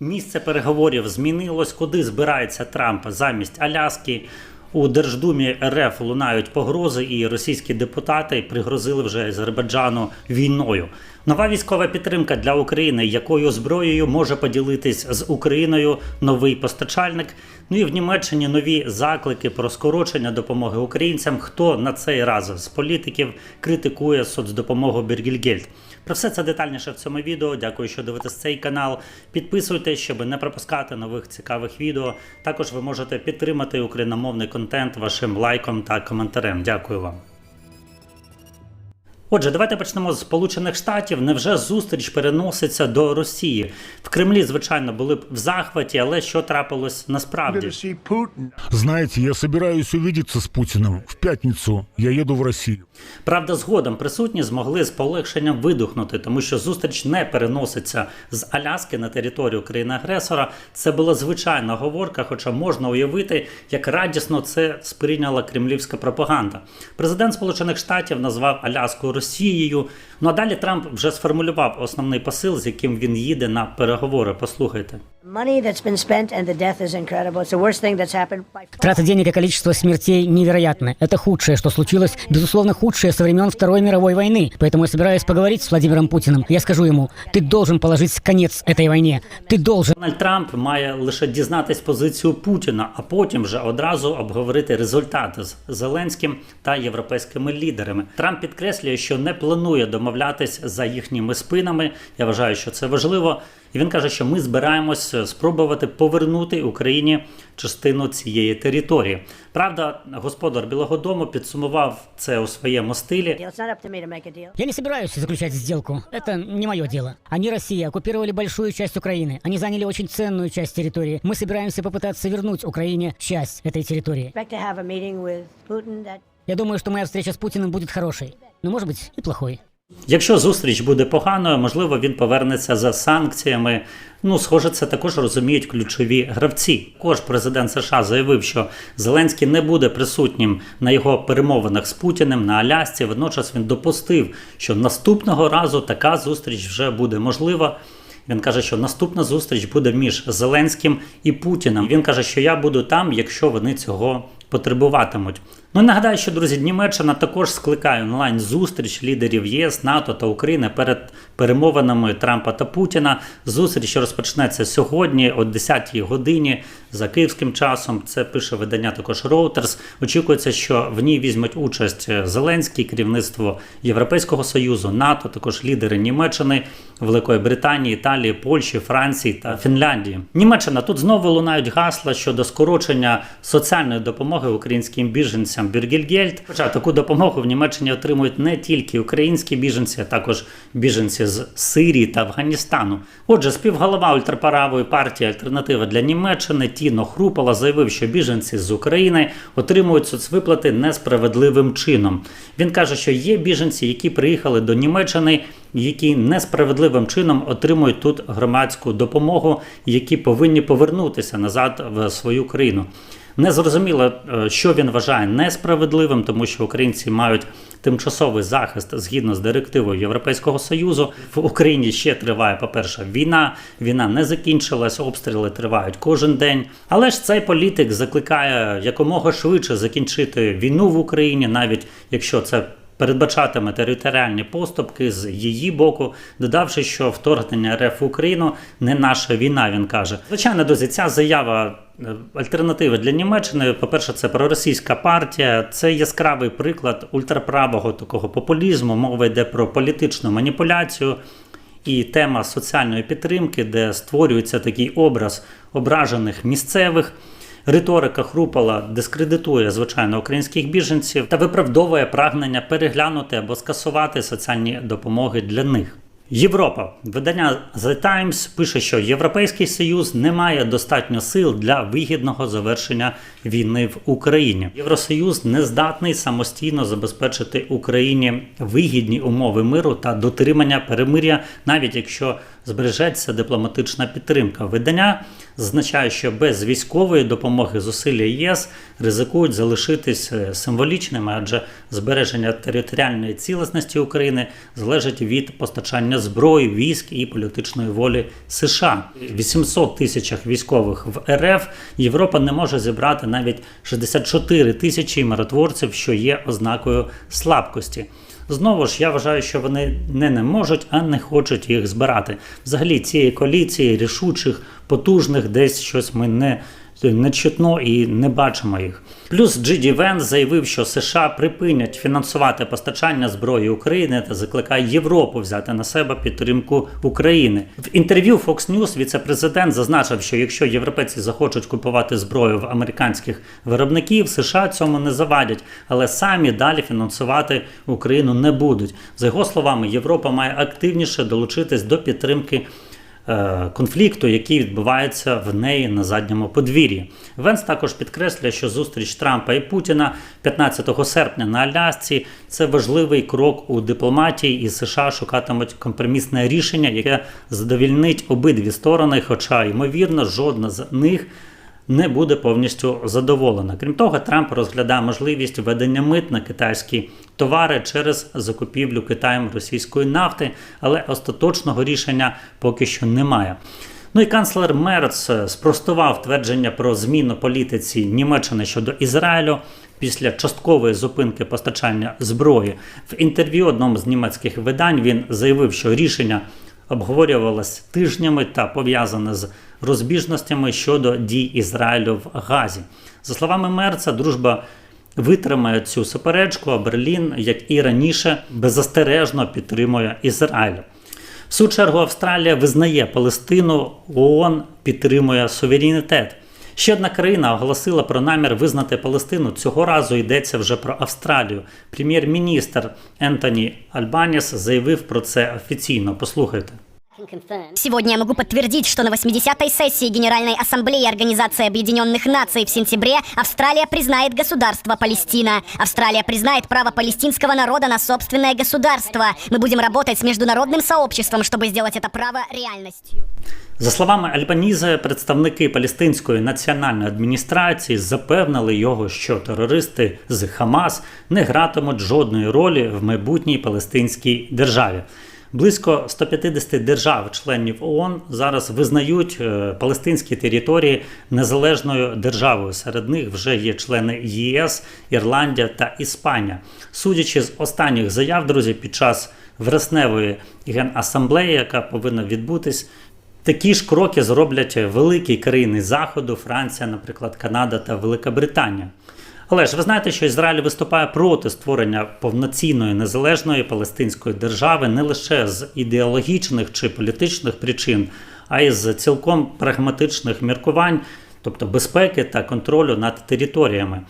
Місце переговорів змінилось, куди збирається Трамп замість Аляски. У Держдумі РФ лунають погрози, і російські депутати пригрозили вже Азербайджану війною. Нова військова підтримка для України, якою зброєю може поділитись з Україною новий постачальник. Ну і в Німеччині нові заклики про скорочення допомоги українцям. Хто на цей раз з політиків критикує соцдопомогу Бергільгельд? Про все це детальніше в цьому відео. Дякую, що дивитесь цей канал. Підписуйтесь, щоб не пропускати нових цікавих відео. Також ви можете підтримати україномовний контент вашим лайком та коментарем. Дякую вам. Отже, давайте почнемо з Сполучених Штатів. Невже зустріч переноситься до Росії? В Кремлі, звичайно, були б в захваті, але що трапилось насправді? Знаете, я собираюсь увидеться с Путиным. В пятницу я еду в Россию. Правда, згодом присутні змогли з полегшенням видухнути, тому що зустріч не переноситься з Аляски на територію країни-агресора. Це була звичайна говорка, хоча можна уявити, як радісно це сприйняла кремлівська пропаганда. Президент Сполучених Штатів назвав Аляску Росією. Ну а далі Трамп вже сформулював основний посил, з яким він їде на переговори. Послухайте. Money that's been spent and the death is incredible. It's the worst thing that's happened by far. Трата денег и количество смертей невероятны. Это худшее, что случилось, безусловно, худшее со времен Второй мировой войны. Поэтому я собираюсь поговорить с Владимиром Путиным. Я скажу ему, ты должен положить конец этой войне. Ты должен. Дональд Трамп має лише дізнатись позицію Путіна, а потім вже одразу обговорити результати з Зеленським та європейськими лідерами. Трамп підкреслює, що не планує домовлятись за їхніми спинами. Я вважаю, що це важливо. І він каже, що ми збираємось спробувати повернути Україні частину цієї території. Правда, господар Білого Дому підсумував це у своєму стилі. It's not up to me to make a deal. Я не собираюсь заключать сделку. Это не мое дело. Они, Россия, оккупировали большую часть Украины. Они заняли очень ценную часть территории. Мы собираемся попытаться вернуть Украине часть этой территории. Expect to have a meeting with Putin that Я думаю, что моя встреча с Путиным будет хорошей. Но, может быть, и плохой. Якщо зустріч буде поганою, можливо, він повернеться за санкціями. Ну, схоже, це також розуміють ключові гравці. Також президент США заявив, що Зеленський не буде присутнім на його перемовинах з Путіним на Алясці. Водночас він допустив, що наступного разу така зустріч вже буде можлива. Він каже, що наступна зустріч буде між Зеленським і Путіним. Він каже, що я буду там, якщо вони цього потребуватимуть. Ну нагадаю, що друзі, Німеччина також скликає онлайн зустріч лідерів ЄС, НАТО та України перед перемовинами Трампа та Путіна. Зустріч розпочнеться сьогодні о 10-й годині за київським часом. Це пише видання також Reuters. Очікується, що в ній візьмуть участь Зеленський, керівництво Європейського союзу, НАТО, також лідери Німеччини, Великої Британії, Італії, Польщі, Франції та Фінляндії. Німеччина тут знову лунають гасла щодо скорочення соціальної допомоги українським біженцям Біргельгельд. Хоча таку допомогу в Німеччині отримують не тільки українські біженці, а також біженці з Сирії та Афганістану. Отже, співголова ультраправої партії Альтернатива для Німеччини Тіно Хрупала заявив, що біженці з України отримують соцвиплати несправедливим чином. Він каже, що є біженці, які приїхали до Німеччини, які несправедливим чином отримують тут громадську допомогу, які повинні повернутися назад в свою країну. Не зрозуміло, е, що він вважає несправедливим, тому що українці мають тимчасовий захист згідно з директивою Європейського союзу. В Україні ще триває, по-перше, війна. Війна не закінчилась, обстріли тривають кожен день. Але ж цей політик закликає якомога швидше закінчити війну в Україні, навіть якщо це передбачатиме територіальні поступки з її боку, додавши, що вторгнення РФ в Україну не наша війна. Він каже, звичайно, друзі, ця заява. Е, Альтернативи для Німеччини, по-перше, це проросійська партія. Це яскравий приклад ультраправого такого популізму. Мова йде про політичну маніпуляцію і тема соціальної підтримки, де створюється такий образ ображених місцевих. Риторика Хрупала дискредитує звичайно українських біженців та виправдовує прагнення переглянути або скасувати соціальні допомоги для них. Європа видання The Times пише, що Європейський Союз не має достатньо сил для вигідного завершення війни в Україні. Євросоюз не здатний самостійно забезпечити Україні вигідні умови миру та дотримання перемиря, навіть якщо збережеться дипломатична підтримка. Видання зазначає, що без військової допомоги зусилля ЄС ризикують залишитись е, символічними, адже збереження територіальної цілісності України залежить від постачання зброї, військ і політичної волі США. 800 тисячах військових в РФ Європа не може зібрати навіть 64 тисячі миротворців, що є ознакою слабкості. Знову ж я вважаю, що вони не не можуть, а не хочуть їх збирати. Взагалі цієї коаліції рішучих, потужних, десь щось ми не, не чутно і не бачимо їх. Плюс Джиді Венс заявив, що США припинять фінансувати постачання зброї України та закликає Європу взяти на себе підтримку України. В інтерв'ю Fox News віце-президент зазначив, що якщо європейці захочуть купувати зброю в американських виробників, США цьому не завадять, але самі далі фінансувати Україну не будуть. За його словами, Європа має активніше долучитись до підтримки конфлікту, який відбувається в неї на задньому подвір'ї. Венс також підкреслює, що зустріч Трампа і Путіна 15 серпня на Алясці це важливий крок у дипломатії, і США шукатимуть компромісне рішення, яке задовільнить обидві сторони, хоча ймовірно жодна з них не буде повністю задоволена. Крім того, Трамп розглядає можливість введення мит на китайські товари через закупівлю Китаєм російської нафти, але остаточного рішення поки що немає. Ну і канцлер Мерц спростував твердження про зміну політиці Німеччини щодо Ізраїлю після часткової зупинки постачання зброї. В інтерв'ю одному з німецьких видань він заявив, що рішення обговорювалось тижнями та пов'язана з розбіжностями щодо дій Ізраїлю в Газі. За словами Мерца, дружба витримає цю суперечку, а Берлін, як і раніше, беззастережно підтримує Ізраїль. В свою чергу Австралія визнає Палестину, ООН підтримує суверенітет. Ще одна країна оголосила про намір визнати Палестину. Цього разу йдеться вже про Австралію. Прем'єр-міністр Ентоні Альбаніс заявив про це офіційно. Послухайте. Сегодня я могу подтвердить, что на 80-й сессии Генеральной Ассамблеи Организации Объединенных Наций в сентябре Австралия признает государство Палестина. Австралия признает право палестинского народа на собственное государство. Мы будем работать с международным сообществом, чтобы сделать это право реальностью. За словами Альбанізе, представники палестинської національної адміністрації запевнили його, що терористи з Хамас не гратимуть жодної ролі в майбутній палестинській державі. Близько 150 держав-членів ООН зараз визнають е, палестинські території незалежною державою. Серед них вже є члени ЄС, Ірландія та Іспанія. Судячи з останніх заяв, друзі, під час вересневої генасамблеї, яка повинна відбутись. Такі ж кроки зроблять великі країни Заходу, Франція, наприклад, Канада та Велика Британія. Але ж ви знаєте, що Ізраїль виступає проти створення повноцінної незалежної палестинської держави не лише з ідеологічних чи політичних причин, а й з цілком прагматичних міркувань, тобто безпеки та контролю над територіями.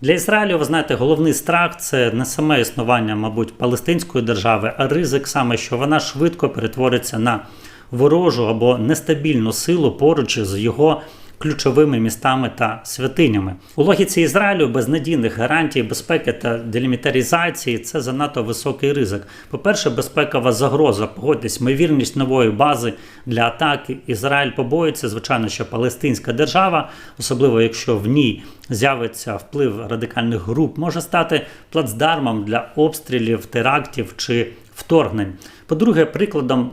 Для Ізраїлю, ви знаєте, головний страх це не саме існування, мабуть, палестинської держави, а ризик саме, що вона швидко перетвориться на ворожу або нестабільну силу поруч з його ключовими містами та святинями. У логіці Ізраїлю без надійних гарантій безпеки та делімітарізації це занадто високий ризик. По-перше, безпекова загроза. Погодьтесь, ймовірність нової бази для атаки. Ізраїль побоїться, звичайно, що Палестинська держава, особливо якщо в ній з'явиться вплив радикальних груп, може стати плацдармом для обстрілів, терактів чи вторгнень. По-друге, прикладом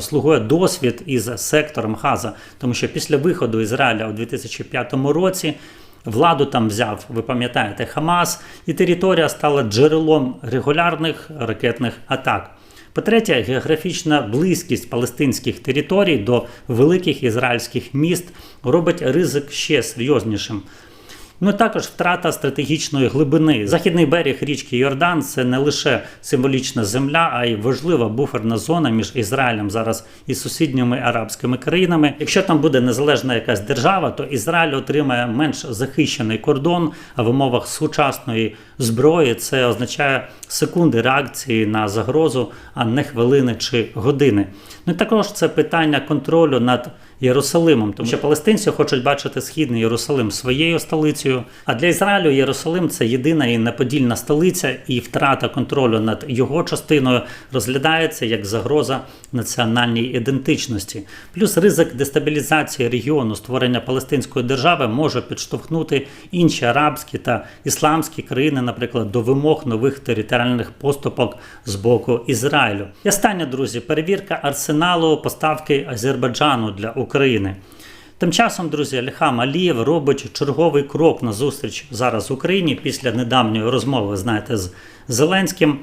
слугує досвід із сектором Газа, тому що після виходу Ізраїля у 2005 році владу там взяв, ви пам'ятаєте, Хамас, і територія стала джерелом регулярних ракетних атак. По-третє, географічна близькість палестинських територій до великих ізраїльських міст робить ризик ще серйознішим. Ну також втрата стратегічної глибини. Західний берег річки Йордан це не лише символічна земля, а й важлива буферна зона між Ізраїлем зараз і сусідніми арабськими країнами. Якщо там буде незалежна якась держава, то Ізраїль отримає менш захищений кордон. А в умовах сучасної зброї це означає секунди реакції на загрозу, а не хвилини чи години. Ну і також це питання контролю над Єрусалимом, тому що палестинці хочуть бачити східний Єрусалим своєю столицею. А для Ізраїлю Єрусалим це єдина і неподільна столиця, і втрата контролю над його частиною розглядається як загроза національній ідентичності. Плюс ризик дестабілізації регіону створення палестинської держави може підштовхнути інші арабські та ісламські країни, наприклад, до вимог нових територіальних поступок з боку Ізраїлю. І останнє, друзі, перевірка арсеналу поставки Азербайджану для України. Тим часом, друзі, Ільхам Алієв робить черговий крок на зустріч зараз в Україні після недавньої розмови, знаєте, з Зеленським.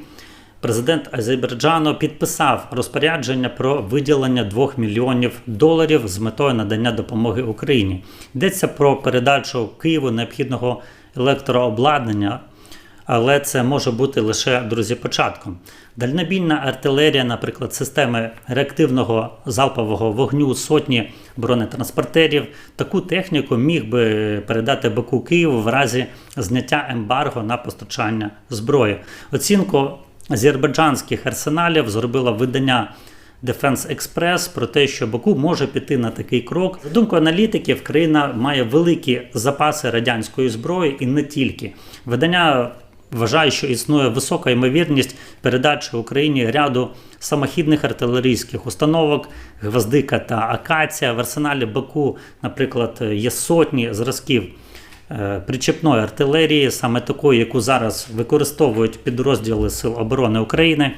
Президент Азербайджану підписав розпорядження про виділення 2 мільйонів доларів з метою надання допомоги Україні. Йдеться про передачу Києву необхідного електрообладнання, але це може бути лише друзі початком. Дальнобійна артилерія, наприклад, системи реактивного залпового вогню сотні бронетранспортерів, таку техніку міг би передати Баку Києву в разі зняття ембарго на постачання зброї. Оцінку азербайджанських арсеналів зробило видання Defense Express про те, що Баку може піти на такий крок. За думкою аналітиків, країна має великі запаси радянської зброї і не тільки. Видання вважає, що існує висока ймовірність передачі Україні ряду самохідних артилерійських установок, гвоздика та акація. В арсеналі Баку, наприклад, є сотні зразків е, причепної артилерії, саме такої, яку зараз використовують підрозділи Сил оборони України.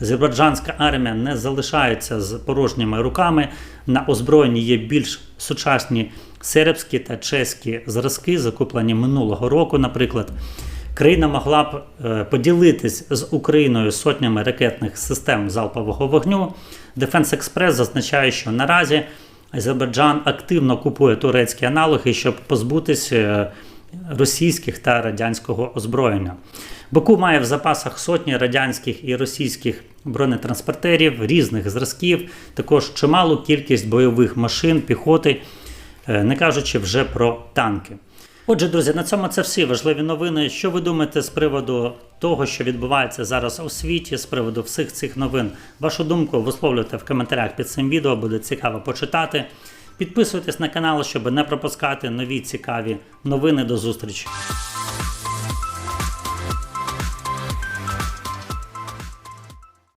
Азербайджанська армія не залишається з порожніми руками. На озброєнні є більш сучасні сербські та чеські зразки, закуплені минулого року, наприклад. Країна могла б е, поділитись з Україною сотнями ракетних систем залпового вогню. Defense Express зазначає, що наразі Азербайджан активно купує турецькі аналоги, щоб позбутися е, російських та радянського озброєння. Баку має в запасах сотні радянських і російських бронетранспортерів різних зразків, також чималу кількість бойових машин, піхоти, е, не кажучи вже про танки. Отже, друзі, на цьому це всі важливі новини. Що ви думаєте з приводу того, що відбувається зараз у світі, з приводу всіх цих новин? Вашу думку висловлюйте в коментарях під цим відео, буде цікаво почитати. Підписуйтесь на канал, щоб не пропускати нові цікаві новини. До зустрічі!